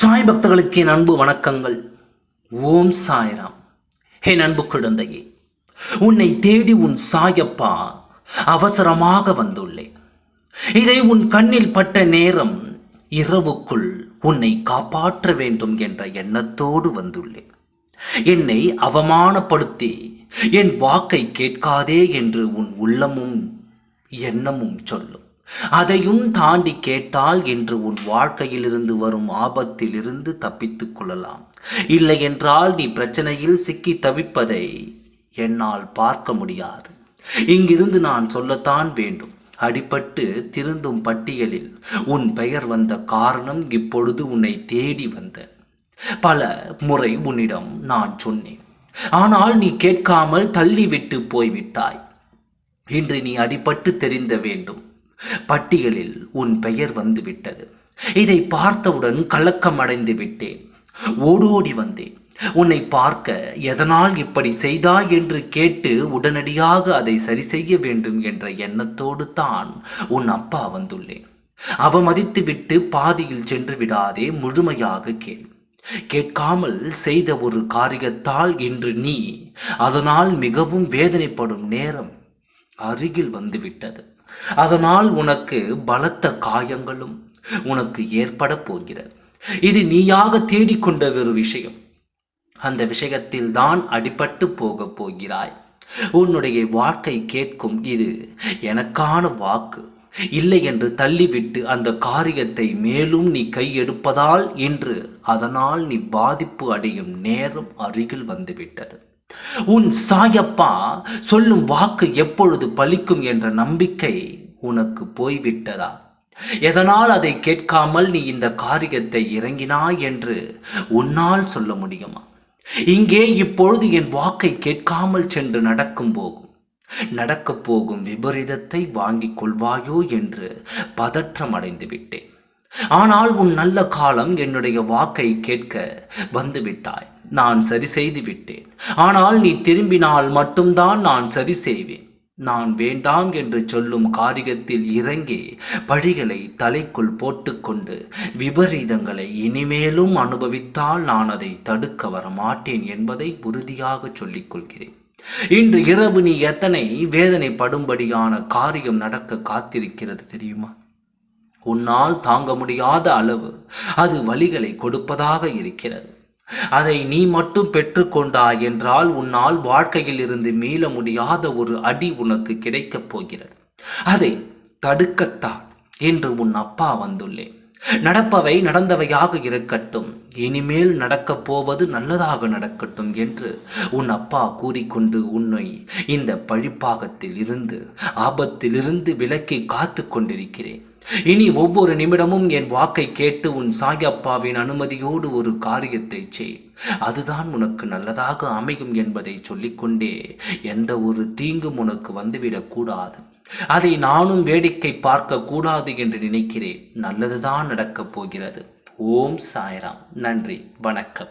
சாய் பக்தர்களுக்கு என் அன்பு வணக்கங்கள். ஓம் சாய்ராம். என் அன்பு குழந்தையே உன்னை தேடி உன் சாயப்பா அவசரமாக வந்துள்ளேன் இதை உன் கண்ணில் பட்ட நேரம் இரவுக்குள் உன்னை காப்பாற்ற வேண்டும் என்ற எண்ணத்தோடு வந்துள்ளேன் என்னை அவமானப்படுத்தி என் வாக்கை கேட்காதே என்று உன் உள்ளமும் எண்ணமும் சொல்லும். அதையும் தாண்டி கேட்டால் என்று உன் வாழ்க்கையிலிருந்து வரும் ஆபத்திலிருந்து தப்பித்துக் கொள்ளலாம். இல்லை என்றால் நீ பிரச்சனையில் சிக்கி தவிப்பதை என்னால் பார்க்க முடியாது. இங்கிருந்து நான் சொல்லத்தான் வேண்டும். அடிபட்டு திருந்தும் பட்டியலில் உன் பெயர் வந்த காரணம் இப்பொழுது உன்னை தேடி வந்தேன். பல முறை உன்னிடம் நான் சொன்னேன். ஆனால் நீ கேட்காமல் தள்ளிவிட்டு போய்விட்டாய். இன்று நீ அடிபட்டு தெரிந்த வேண்டும். பட்டியலில் உன் பெயர் வந்துவிட்டது. இதை பார்த்தவுடன் கலக்கம் அடைந்து விட்டேன். ஓடோடி வந்தேன். உன்னை பார்க்க எதனால் இப்படி செய்தாய் என்று கேட்டு உடனடியாக அதை சரி செய்ய வேண்டும் என்ற எண்ணத்தோடு தான் உன் அப்பா வந்துள்ளேன். அவமதித்து விட்டு பாதியில் சென்று விடாதே முழுமையாக கேள். கேட்காமல் செய்த ஒரு காரியத்தால் இன்று நீ அதனால் மிகவும் வேதனைப்படும் நேரம் அருகில் வந்துவிட்டது. அதனால் உனக்கு பலத்த காயங்களும் உனக்கு ஏற்பட போகிறது. இது நீயாக தேடிக்கொண்ட ஒரு விஷயம். அந்த விஷயத்தில் தான் அடிபட்டு போக போகிறாய். உன்னுடைய வாழ்க்கை கேட்கும் இது எனக்கான வாக்கு. இல்லை என்று தள்ளிவிட்டு அந்த காரியத்தை மேலும் நீ கையெடுப்பதால் இன்று அதனால் நீ பாதிப்பு அடையும் நேரம் அருகில் வந்துவிட்டது. உன் சாயப்பா சொல்லும் வாக்கு எப்பொழுது பலிக்கும் என்ற நம்பிக்கை உனக்கு போய்விட்டதா? எதனால் அதை கேட்காமல் நீ இந்த காரியத்தை இறங்கினாய் என்று உன்னால் சொல்ல முடியுமா? இங்கே இப்பொழுது என் வாக்கை கேட்காமல் சென்று நடக்கும் போகும். நடக்கப் போகும் விபரீதத்தை வாங்கிக் கொள்வாயோ என்று பதற்றம் அடைந்து விட்டேன். ஆனால் உன் நல்ல காலம் என்னுடைய வாக்கை கேட்க வந்துவிட்டாய். நான் சரி செய்து விட்டேன் ஆனால் நீ திரும்பினால் மட்டும்தான் நான் சரி செய்வேன். நான் வேண்டாம் என்று சொல்லும் காரியத்தில் இறங்கி பழிகளை தலைக்குள் போட்டுக்கொண்டு விபரீதங்களை இனிமேலும் அனுபவித்தால் நான் அதை தடுக்க வர மாட்டேன் என்பதை உறுதியாக சொல்லிக்கொள்கிறேன். இன்று இரவு நீ எத்தனை வேதனைப்படும்படியான காரியம் நடக்க காத்திருக்கிறது தெரியுமா? உன்னால் தாங்க முடியாத அளவு அது வழிகளை கொடுப்பதாக இருக்கிறது. அதை நீ மட்டும் பெற்றுக்கொண்டாய் என்றால் உன்னால் வாழ்க்கையில் இருந்து மீள முடியாத ஒரு அடி உனக்கு கிடைக்கப் போகிறது. அதை தடுக்கத்தான் என்று உன் அப்பா வந்துள்ளேன் நடப்பவை நடந்தவையாக இருக்கட்டும் இனிமேல் நடக்கப் போவது நல்லதாக நடக்கட்டும் என்று உன் அப்பா கூறிக்கொண்டு உன்னை இந்த பழிப்பாகத்தில் இருந்து ஆபத்திலிருந்து விலக்கி காத்து கொண்டிருக்கிறேன். இனி ஒவ்வொரு நிமிடமும் என் வாக்கை கேட்டு உன் சாயப்பாவின் அனுமதியோடு ஒரு காரியத்தை செய். அதுதான் உனக்கு நல்லதாக அமையும் என்பதை சொல்லிக்கொண்டே எந்த ஒரு தீங்கும் உனக்கு வந்துவிடக்கூடாது அதை நானும் வேடிக்கை பார்க்க கூடாது என்று நினைக்கிறேன். நல்லதுதான் நடக்கப் போகிறது. ஓம் சாய்ராம். நன்றி. வணக்கம்.